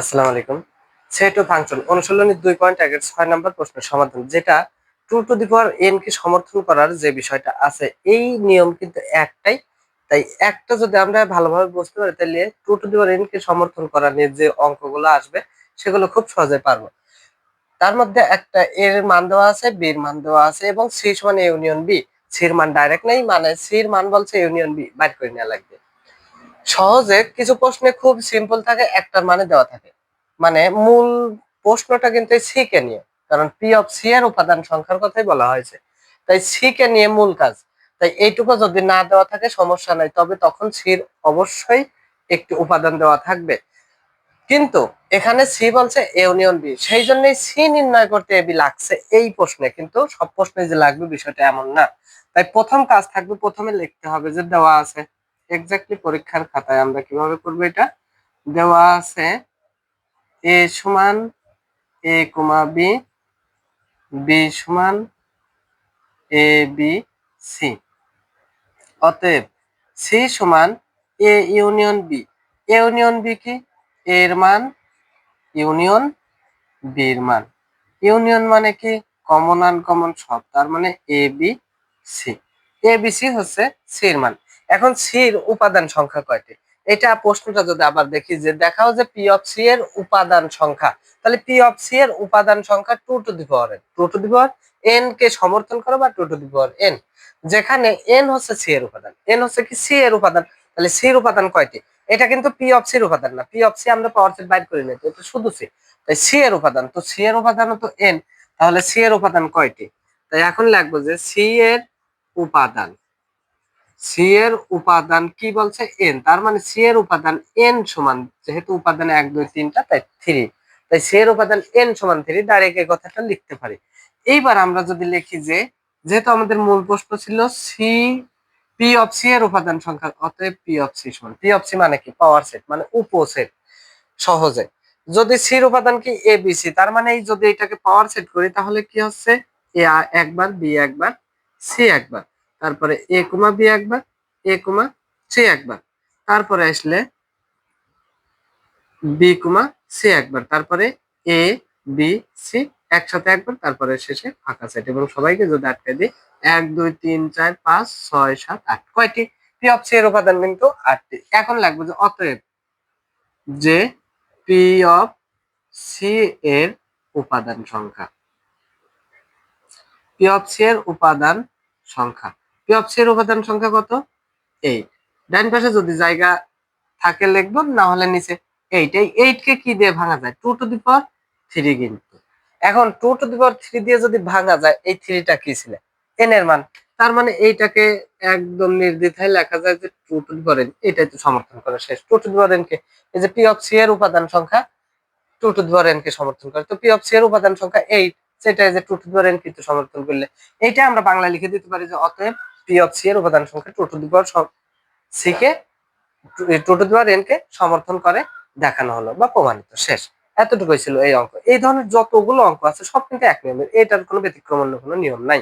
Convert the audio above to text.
আসসালামু আলাইকুম। সেট ও ফাংশন অনুশীলনী দুই পয়েন্ট একের ছয় নম্বর প্রশ্নের সমাধান, যেটা two to the power N কে সমর্থন করার যে বিষয়টা আছে, এই নিয়ম কিন্তু একটাই। তাই একটা যদি আমরা ভালোভাবে বুঝতে পারি, তাহলে two to the power N কে সমর্থন করা নিয়ে যে অঙ্কগুলো আসবে, সেগুলো খুব সহজে পারব। তার মধ্যে একটা এর মান দেওয়া আছে, বি এর মান দেওয়া আছে, এবং সি সমান ইউনিয়ন বি। সির মান ডাইরেক্ট নেই মানে সির মান বলছে ইউনিয়ন বি, বাইর করে নেওয়া লাগবে। সহজে কিছু প্রশ্নে খুব সিম্পল থাকে, একটার মানে দেওয়া থাকে। মানে মূল প্রশ্নটা কিন্তু সি কে নিয়ে, কারণ পি অফ সি এর উপাদান সংখ্যার কথাই বলা হয়েছে। তাই সি কে নিয়ে মূল কাজ। তাই এইটুকু যদি না দেওয়া থাকে, সমস্যা নাই, তবে তখন সির অবশ্যই একটি উপাদান দেওয়া থাকবে। কিন্তু এখানে সি বলছে এ ইউনিয়ন বি সেই জন্যই সি নির্ণয় করতে এবি লাগছে এই প্রশ্নে। কিন্তু সব প্রশ্নে যে লাগবে বিষয়টা এমন না। তাই প্রথম কাজ থাকবে, প্রথমে লিখতে হবে যে দেওয়া আছে। এক্স্যাক্টলি পরীক্ষার খাতায় আমরা কীভাবে করব এটা? দেওয়া আছে এ সমান এ কমা বি বি সমান এ বি সি অতএব সি সমান A union B union B কি? এর মান, ইউনিয়ন বির মান। ইউনিয়ন মানে কি? কমন আনকমন সব। তার মানে A B C A B C হচ্ছে সির মান। এখন সি সির উপাদান সংখ্যা কয়টি এটা প্রশ্নটা যদি আবার দেখি যে দেখাও যে পি অফ সি এর উপাদান সংখ্যা তাহলে পি অফ সি এর উপাদান সংখ্যা two to the power N two to the power N কে সমর্থন করো বা two to the power N যেখানে এন হচ্ছে সি এর উপাদান এন হচ্ছে কি সি এর উপাদান তাহলে সি এর উপাদান কয়টি এটা কিন্তু পি অফ সির উপাদান না পি অফ সি আমরা পাওয়ার সেট বাইর করে নিই এটা শুধু সি তাই সি এর উপাদান তো সি এর উপাদান তো এন তাহলে সি এর উপাদান কয়টি তাই এখন লাগবো যে সি এর উপাদান সি এর উপাদান কি বলছে? এন তার মানে সি এর উপাদান এন সমান, যেহেতু উপাদান এক, দুই তিনটা তাই থ্রি তাই সি এর উপাদান এন সমান থ্রি ডাইরেক্ট এই কথাটা লিখতে পারি। এইবার আমরা যদি লিখি যে, যেহেতু আমাদের মূল প্রশ্ন ছিল সি পি অফ সি এর উপাদান সংখ্যা, অতএব পি অফ সি সমান। পি অফ সি মানে কি? পাওয়ার সেট মানে উপসেট, সহজে। যদি সির উপাদান কি এ বি সি তার মানে যদি এটাকে পাওয়ার সেট করি, তাহলে কি হচ্ছে? এ একবার বি একবার সি একবার। তারপরে এ কুমা বি একবার, এ কুমা সি একবার। তারপরে আসলে বি কুমা সি একবার, তারপরে এ, বি, সি একসাথে একবার, তারপরে শেষে ফাঁকা সেট। এবং সবাইকে যদি আটকে দিই, এক, দুই, তিন, চার, পাঁচ, ছয়, সাত, আট, কয়টি? পি অফ সি এর উপাদান কিন্তু আটটি। এখন লাগবে যে অতএব যে পি অফ সি এর উপাদান সংখ্যা। পি অফ সি এর উপাদান সংখ্যা। পি অফ সি উপাদান সংখ্যা কত? এইট ডান পাশে যদি জায়গা থাকে লিখব না হলে নিচে এইট এই কে কি দিয়ে ভাঙা যায়? Two to the power three কিন্তু। এখন two to the power three দিয়ে যদি ভাঙা যায়, এই থ্রিটা কি ছিল? এন এর মান। তার মানে এইটাকে একদম নির্দ্বিধায় লেখা যায় যে two to the power n এটাই তো সমর্থন করে শেষ। Two to the power n কে এই যে পি অফ সি এর উপাদান সংখ্যা two to the power n কে সমর্থন করে। তো পি অফ সি এর উপাদান সংখ্যা এইট সেটা যে two to the power n কিন্তু সমর্থন করলে। এইটা আমরা বাংলা লিখে দিতে পারি যে অতএব পি এর উপাদান সংখ্যা two to the power C কে সমর্থন করে দেখানো হলো বা প্রমাণিত। শেষ। এতটুকুই ছিল এই অঙ্ক। এই ধরনের যতগুলো অঙ্ক আছে, সব কিন্তু এক নিয়মের। এটার কোনো ব্যতিক্রম অন্য কোনো নিয়ম নাই।